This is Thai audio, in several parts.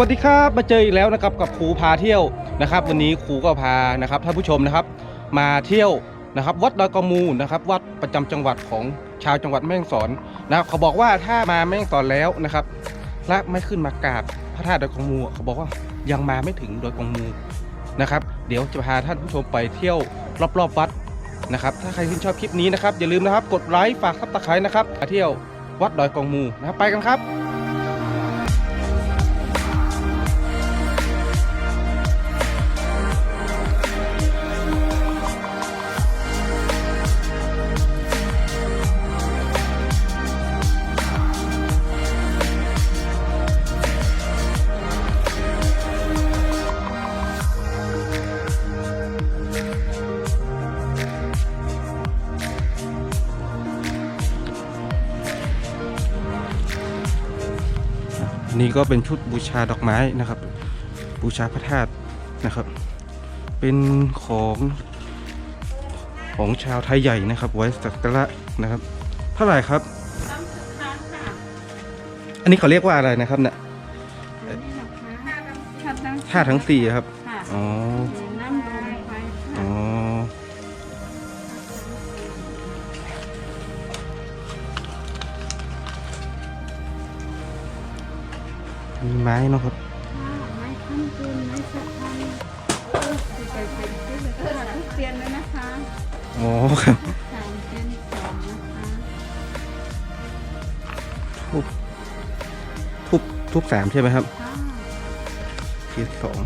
สวัสดีครับมาเจออีกแล้วนะครับกับครูพาเที่ยวนะครับ วันนี้ครูก็พานะครับท่านผู้ชมนะครับ มาเที่ยวนะครับ วัดดอยกองมูนะครับ วัดประจำจังหวัดของชาวจังหวัดแม่ฮ่องสอนนะครับเขาบอกว่าถ้ามาแม่ฮ่องสอนแล้วนะครับและไม่ขึ้นมากราบพระธาตุดอยกองมูเขาบอกว่ายังมาไม่ถึงดอยกองมูนะครับ เดี๋ยวจะพาท่านผู้ชมไปเที่ยวรอบๆวัดนะครับ ถ้าใครชื่นชอบคลิปนี้นะครับอย่าลืมนะครับ กดไลค์ฝากซับสไครต์นะครับมาเที่ยววัดดอยกองมูนะครับไปกันครับ นี่ก็เป็นชุดบูชาดอกไม้นะครับ บูชาพระธาตุนะครับ เป็นของของชาวไทยใหญ่นะครับ ไว้สักการะนะครับ เท่าไหร่ครับ อันนี้เขาเรียกว่าอะไรนะครับเนี่ยธาตุทั้งสี่ครับค่ะอ๋อ มีไม้เนาะครับไม้ค้ำคืนไม้สะพานเราทุกเตียนเลยนะคะอ๋อครับสามเตียนสองนะคะทุบทุบทุบสามใช่ไหมครับเตียนสอง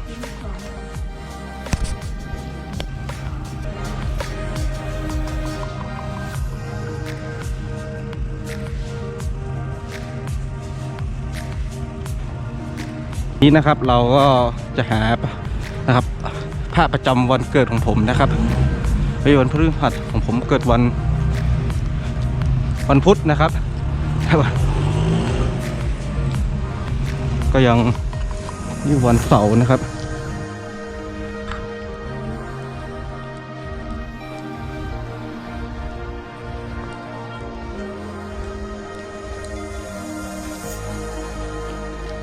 นี้นะครับเราก็จะหานะครับพระประจำวันเกิดของผมนะครับเฮ้ยวันพฤหัสของผมเกิดวัน วันพุธนะครับ ก็ยังนี่วันเสาร์นะครับ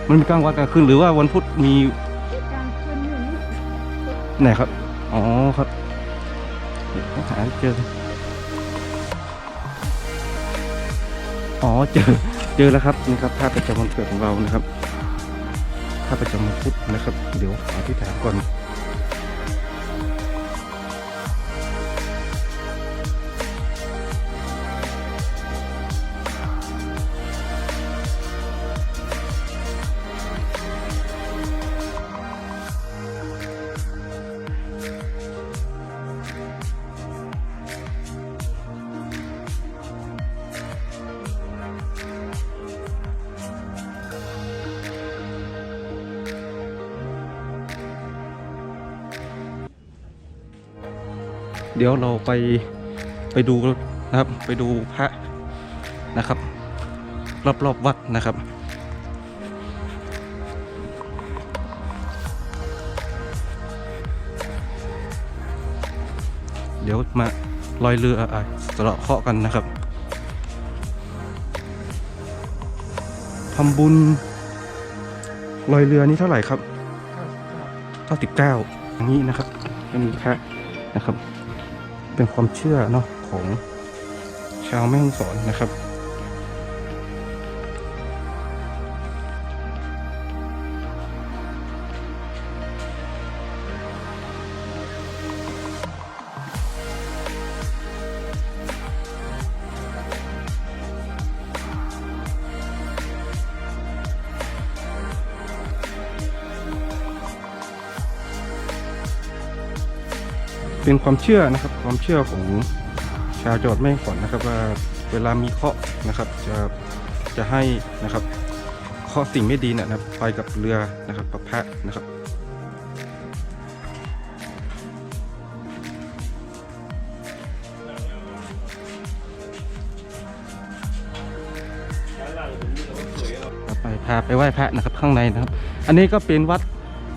มันมีกลางวันกลางคืนหรือว่าวันพุธมีกลางคืนอยู่นี่ไหนครับ อ๋อครับเดี๋ยวหาเจอ อ๋อเจอเจอแล้วครับนี่ครับภาพประจำวันเกิดของเรานะครับภาพประจำวันพุธนะครับ เดี๋ยวอธิษฐานก่อน เดี๋ยวเราไปไปดูนะครับไปดูพระนะครับ รอบๆวัดนะครับ เดี๋ยวมาลอยเรืออะสะเดาะเคราะห์กันนะครับทำบุญลอยเรือนี่เท่าไหร่ครับ 99อย่างนี้นะครับ เป็นพระนะครับ เป็นความเชื่อเนาะของชาวแม่ฮ่องสอนนะครับ เป็นความเชื่อนะครับ ความเชื่อของชาวจังหวัดแม่ฮ่องสอนนะครับ ว่าเวลามีเคราะห์นะครับ จะจะให้นะครับเคราะห์สิ่งไม่ดีเนยนะครับไปกับเรือนะครับกับพะนะครับไปพาไปไหว้พระนะครับข้างในนะครับ อันนี้ก็เป็นวัด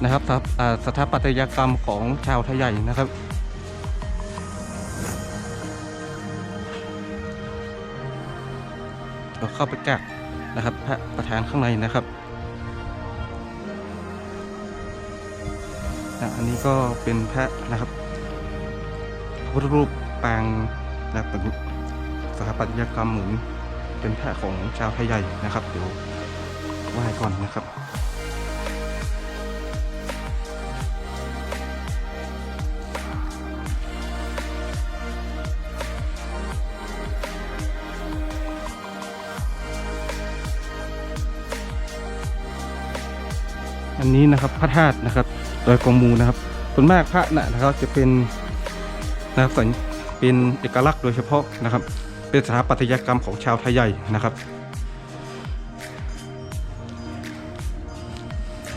นะครับสถาอ่าสถาปัตยกรรมของชาวไทยใหญ่นะครับ เข้าไปแกะนะครับ พระประธานข้างในนะครับนะอันนี้ก็เป็นพระนะครับพุทธรูปปางนะเป็นสถาปัตยกรรมเหมือนเป็นพระของชาวไทยใหญ่นะครับ เดี๋ยวไหว้ก่อนนะครับ นี้นะครับพระธาตุนะครับดอยกองมูนะครับส่วนมากพระนะครับจะเป็นนะครับเป็นเอกลักษณ์โดยเฉพาะนะครับ เป็นสถาปัตยกรรมของชาวไทยใหญ่นะครับ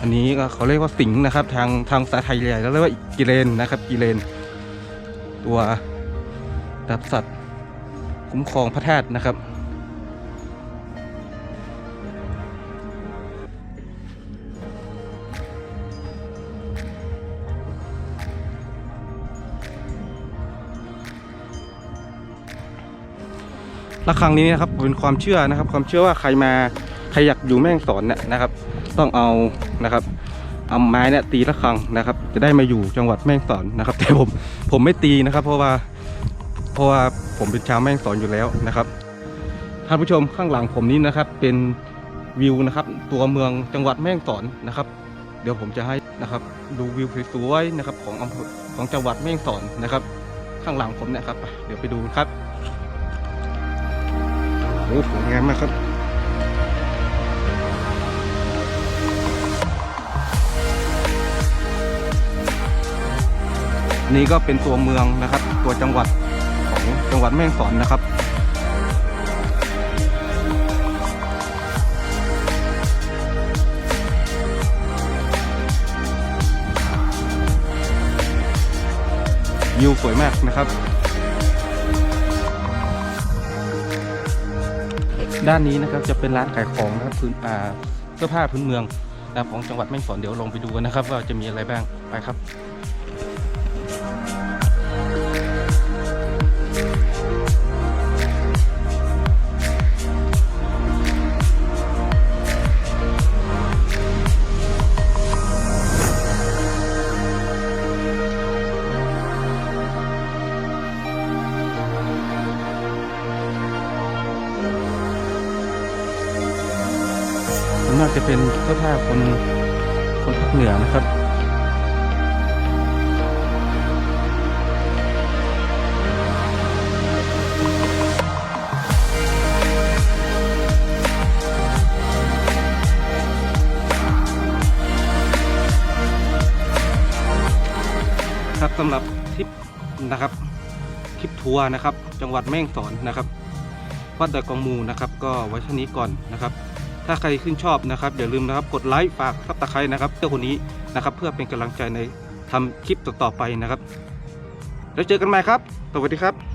อันนี้ก็เขาเรียกว่าสิงห์นะครับ ทางทางสาไทยใหญ่แล้วเรียกว่ากิเลนนะครับกิเลน ตัวดับสัตว์คุ้มครองพระธาตุนะครับ ระฆังนี้นะครับเป็นความเชื่อนะครับ ความเชื่อว่าใครมาใครอยากอยู่แม่งสอนเนี่ยนะครับ ต้องเอานะครับเอาไม้เนี่ยตีระฆังนะครับ จะได้มาอยู่จังหวัดแม่งสอนนะครับ แต่ผมผมไม่ตีนะครับ เพราะว่าเพราะว่าผมเป็นชาวแม่งสอนอยู่แล้วนะครับท่านผู้ชมข้างหลังผมนี้นะครับ เป็นวิวนะครับ ตัวเมืองจังหวัดแม่งสอนนะครับ เดี๋ยวผมจะให้นะครับ ดูวิวสวยๆนะครับ ของอำเภอของจังหวัดแม่งสอนนะครับ ข้างหลังผมเนี่ยครับเดี๋ยวไปดูครับ อ้สวยงามมากครับนี่ก็เป็นตัวเมืองนะครับ ตัวจังหวัดของจังหวัดแม่ฮ่องสอนนะครับ วิวสวยมากนะครับ ด้านนี้นะครับจะเป็นร้านขายของนะครับพื้นอ่าเสื้อผ้าพื้นเมืองนะครับของจังหวัดแม่ฮ่องสอนเดี๋ยวลงไปดูกันนะครับ ว่าจะมีอะไรบ้างไปครับ เป็นเสื้อผ้าคนคนภาคเหนือนะครับ ครับสำหรับทริปนะครับทริปทัวร์นะครับ จังหวัดแม่ฮ่องสอนนะครับวัดดอยกองมูนะครับ ก็ไว้เท่านี้ก่อนนะครับ ถ้าใครขึ้นชอบนะครับอย่าลืมนะครับกดไลค์ฝากทับตะไคร้นะครับเจ้าคนนี้นะครับ เพื่อเป็นกำลังใจในทำคลิปต่อๆไปนะครับ แล้วเจอกันใหม่ครับ สวัสดีครับ